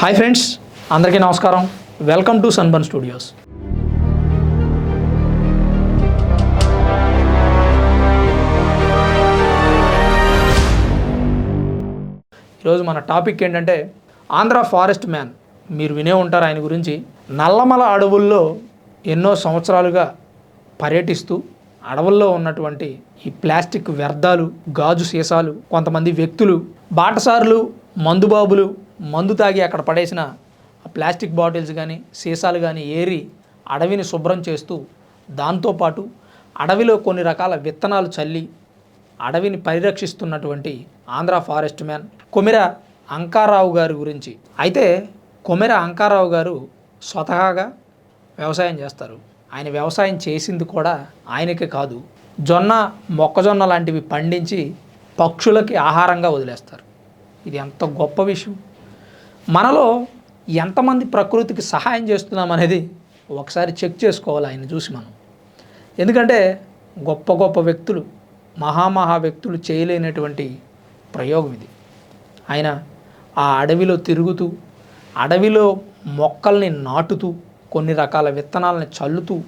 Hi friends అందరికీ నమస్కారం. Welcome to sunburn studios ఈరోజు మన టాపిక్ ఏంటంటే ఆంధ్ర ఫారెస్ట్ మ్యాన్. మీరు వినే ఉంటారు ఆయన గురించి. నల్లమల అడవుల్లో ఎన్నో సంవత్సరాలుగా పర్యటిస్తూ అడవుల్లో ఉన్నటువంటి ఈ ప్లాస్టిక్ వ్యర్థాలు గాజు సీసాలు కొంతమంది వ్యక్తులు బాటసారులు మందుబాబులు మందు తాగి అక్కడ పడేసిన ప్లాస్టిక్ బాటిల్స్ కానీ సీసాలు కానీ ఏరి అడవిని శుభ్రం చేస్తూ దాంతోపాటు అడవిలో కొన్ని రకాల విత్తనాలు చల్లి అడవిని పరిరక్షిస్తున్నటువంటి ఆంధ్ర ఫారెస్ట్ మ్యాన్ కొమిర అంకారావు గారి గురించి. అయితే కొమిర అంకారావు గారు స్వతహాగా వ్యవసాయం చేస్తారు. ఆయన వ్యవసాయం చేసింది కూడా ఆయనకే కాదు. జొన్న మొక్కజొన్న లాంటివి పండించి పక్షులకి ఆహారంగా వదిలేస్తారు. ఇది ఎంత గొప్ప విషయం. మనలో ఎంతమంది ప్రకృతికి సహాయం చేస్తున్నాం అనేది ఒకసారి చెక్ చేసుకోవాలి ఆయన చూసి మనం. ఎందుకంటే గొప్ప గొప్ప వ్యక్తులు మహామహా వ్యక్తులు చేయలేనటువంటి ప్రయోగం ఇది. ఆయన ఆ అడవిలో తిరుగుతూ అడవిలో మొక్కల్ని నాటుతూ కొన్ని రకాల విత్తనాలని చల్లుతూ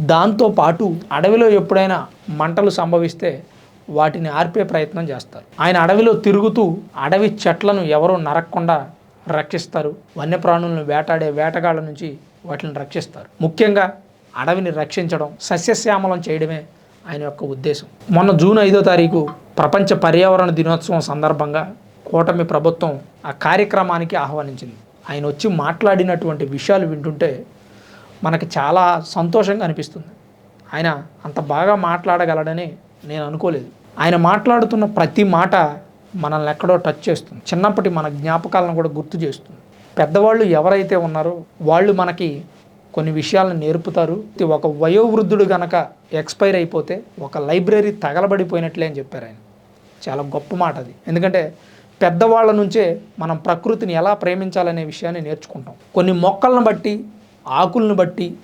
దాంతోపాటు అడవిలో ఎప్పుడైనా మంటలు సంభవిస్తే వాటిని ఆర్పే ప్రయత్నం చేస్తారు. ఆయన అడవిలో తిరుగుతూ అడవి చెట్లను ఎవరూ నరక్కుండా రక్షిస్తారు. వన్యప్రాణులను వేటాడే వేటగాళ్ళ నుంచి వాటిని రక్షిస్తారు. ముఖ్యంగా అడవిని రక్షించడం సస్యశ్యామలం చేయడమే ఆయన యొక్క ఉద్దేశం. మొన్న జూన్ ఐదో తారీఖు ప్రపంచ పర్యావరణ దినోత్సవం సందర్భంగా కూటమి ప్రభుత్వం ఆ కార్యక్రమానికి ఆహ్వానించింది. ఆయన వచ్చి మాట్లాడినటువంటి విషయాలు వింటుంటే మనకి చాలా సంతోషంగా అనిపిస్తుంది. ఆయన అంత బాగా మాట్లాడగలడని నేను అనుకోలేదు. ఆయన మాట్లాడుతున్న ప్రతి మాట మనల్ని ఎక్కడో టచ్ చేస్తుంది. చిన్నప్పటి మన జ్ఞాపకాలను కూడా గుర్తు చేస్తుంది. పెద్దవాళ్ళు ఎవరైతే ఉన్నారో వాళ్ళు మనకి కొన్ని విషయాలను నేర్పుతారు. ఒక వయోవృద్ధుడు గనక ఎక్స్పైర్ అయిపోతే ఒక లైబ్రరీ తగలబడిపోయినట్లే అని చెప్పారు ఆయన. చాలా గొప్ప మాట అది. ఎందుకంటే పెద్దవాళ్ళ నుంచే మనం ప్రకృతిని ఎలా ప్రేమించాలనే విషయాన్ని నేర్చుకుంటాం. కొన్ని మొక్కలను బట్టి ఆకులను బట్టి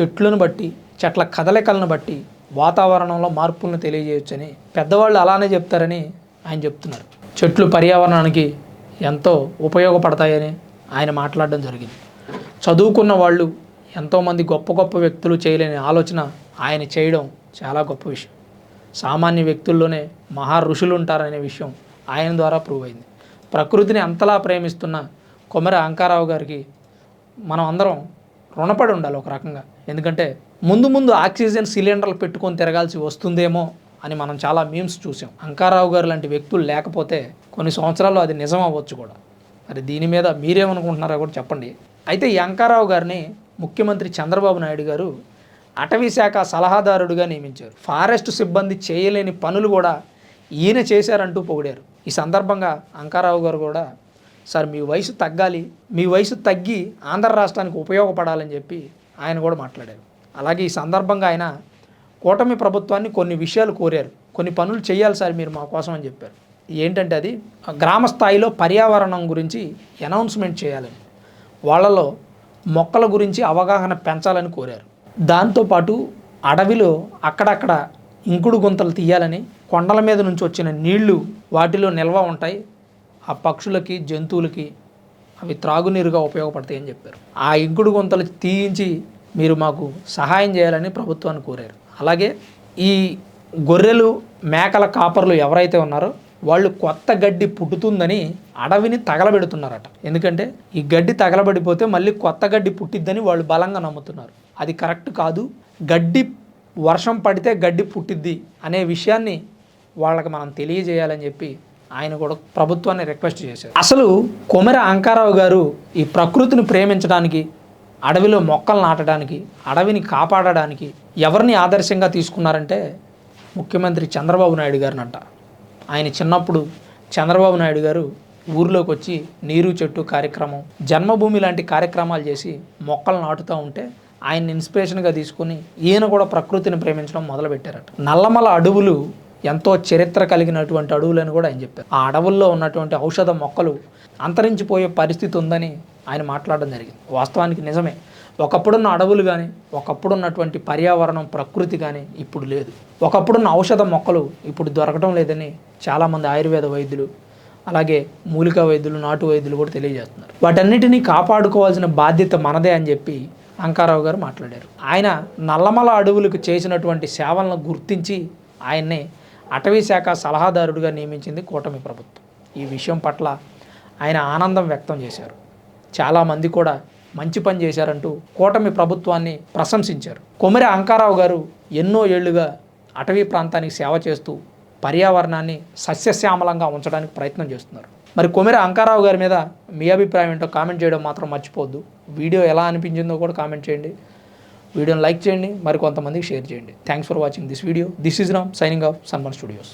చెట్లను బట్టి చెట్ల కదలికలను బట్టి వాతావరణంలో మార్పులను తెలియజేయొచ్చని పెద్దవాళ్ళు అలానే చెప్తారని ఆయన చెప్తున్నారు. చెట్లు పర్యావరణానికి ఎంతో ఉపయోగపడతాయని ఆయన మాట్లాడడం జరిగింది. చదువుకున్న వాళ్ళు ఎంతోమంది గొప్ప గొప్ప వ్యక్తులు చేయలేని ఆలోచన ఆయన చేయడం చాలా గొప్ప విషయం. సామాన్య వ్యక్తుల్లోనే మహా ఋషులు ఉంటారనే విషయం ఆయన ద్వారా ప్రూవ్ అయింది. ప్రకృతిని అంతలా ప్రేమిస్తున్న కొమర అంకారావు గారికి మనం అందరం రుణపడి ఉండాలి ఒక రకంగా. ఎందుకంటే ముందు ముందు ఆక్సిజన్ సిలిండర్లు పెట్టుకొని తిరగాల్సి వస్తుందేమో అని మనం చాలా మీమ్స్ చూసాం. అంకారావు గారు లాంటి వ్యక్తులు లేకపోతే కొన్ని సంవత్సరాల్లో అది నిజం అవ్వచ్చు కూడా. మరి దీని మీద మీరేమనుకుంటున్నారో కూడా చెప్పండి. అయితే ఈ అంకారావు గారిని ముఖ్యమంత్రి చంద్రబాబు నాయుడు గారు అటవీ శాఖ సలహాదారుడుగా నియమించారు. ఫారెస్ట్ సిబ్బంది చేయలేని పనులు కూడా ఈయన చేశారంటూ పొగిడారు. ఈ సందర్భంగా అంకారావు గారు కూడా సార్ మీ వయసు తగ్గాలి. మీ వయసు తగ్గి ఆంధ్ర రాష్ట్రానికి ఉపయోగపడాలని చెప్పి ఆయన కూడా మాట్లాడారు. అలాగే ఈ సందర్భంగా ఆయన కూటమి ప్రభుత్వాన్ని కొన్ని విషయాలు కోరారు. కొన్ని పనులు చేయాలి సార్ మీరు మా కోసం అని చెప్పారు. ఏంటంటే అది గ్రామ స్థాయిలో పర్యావరణం గురించి అనౌన్స్మెంట్ చేయాలని వాళ్ళలో మొక్కల గురించి అవగాహన పెంచాలని కోరారు. దాంతోపాటు అడవిలో అక్కడక్కడ ఇంకుడు గుంతలు తీయాలని కొండల మీద నుంచి వచ్చిన నీళ్ళు వాటిలో నిల్వ ఉంటాయి. ఆ పక్షులకి జంతువులకి అవి త్రాగునీరుగా ఉపయోగపడతాయని చెప్పారు. ఆ ఇంకుడు గుంతలు తీయించి మీరు మాకు సహాయం చేయాలని ప్రభుత్వాన్ని కోరారు. అలాగే ఈ గొర్రెలు మేకల కాపర్లు ఎవరైతే ఉన్నారో వాళ్ళు కొత్త గడ్డి పుట్టుతుందని అడవిని తగలబెడుతున్నారట. ఎందుకంటే ఈ గడ్డి తగలబడిపోతే మళ్ళీ కొత్త గడ్డి పుట్టిద్దని వాళ్ళు బలంగా నమ్ముతున్నారు. అది కరెక్ట్ కాదు. గడ్డి వర్షం పడితే గడ్డి పుట్టిద్ది అనే విషయాన్ని వాళ్ళకి మనం తెలియజేయాలని చెప్పి ఆయన కూడా ప్రభుత్వాన్ని రిక్వెస్ట్ చేశారు. అసలు కొమెర అంకారావు గారు ఈ ప్రకృతిని ప్రేమించడానికి అడవిలో మొక్కలు నాటడానికి అడవిని కాపాడడానికి ఎవరిని ఆదర్శంగా తీసుకున్నారంటే ముఖ్యమంత్రి చంద్రబాబు నాయుడు గారినంట. ఆయన చిన్నప్పుడు చంద్రబాబు నాయుడు గారు ఊర్లోకి వచ్చి నీరు చెట్టు కార్యక్రమం జన్మభూమి లాంటి కార్యక్రమాలు చేసి మొక్కలు నాటుతూ ఉంటే ఆయన ఇన్స్పిరేషన్గా తీసుకుని ఈయన కూడా ప్రకృతిని ప్రేమించడం మొదలుపెట్టారట. నల్లమల అడవులు ఎంతో చరిత్ర కలిగినటువంటి అడవులని కూడా ఆయన చెప్పారు. ఆ అడవుల్లో ఉన్నటువంటి ఔషధ మొక్కలు అంతరించిపోయే పరిస్థితి ఉందని ఆయన మాట్లాడడం జరిగింది. వాస్తవానికి నిజమే. ఒకప్పుడున్న అడవులు కానీ ఒకప్పుడున్నటువంటి పర్యావరణం ప్రకృతి కానీ ఇప్పుడు లేదు. ఒకప్పుడున్న ఔషధ మొక్కలు ఇప్పుడు దొరకడం లేదని చాలామంది ఆయుర్వేద వైద్యులు అలాగే మూలికా వైద్యులు నాటు వైద్యులు కూడా తెలియజేస్తున్నారు. వాటన్నిటినీ కాపాడుకోవాల్సిన బాధ్యత మనదే అని చెప్పి అంకారావు గారు మాట్లాడారు. ఆయన నల్లమల అడవులకు చేసినటువంటి సేవలను గుర్తించి ఆయన్ని అటవీ శాఖ సలహాదారుడిగా నియమించింది కూటమి ప్రభుత్వం. ఈ విషయం పట్ల ఆయన ఆనందం వ్యక్తం చేశారు. చాలామంది కూడా మంచి పని చేశారంటూ కూటమి ప్రభుత్వాన్ని ప్రశంసించారు. కొమిరి అంకారావు గారు ఎన్నో ఏళ్ళుగా అటవీ ప్రాంతానికి సేవ చేస్తూ పర్యావరణాన్ని సస్యశ్యామలంగా ఉంచడానికి ప్రయత్నం చేస్తున్నారు. మరి కొమిరి అంకారావు గారి మీద మీ అభిప్రాయం ఏంటో కామెంట్ చేయడం మాత్రం మర్చిపోవద్దు. వీడియో ఎలా అనిపించిందో కూడా కామెంట్ చేయండి. వీడియోని లైక్ చేయండి మరి కొంతమందికి షేర్ చేయండి. Thanks for watching this video this is Ram signing off Sanman studios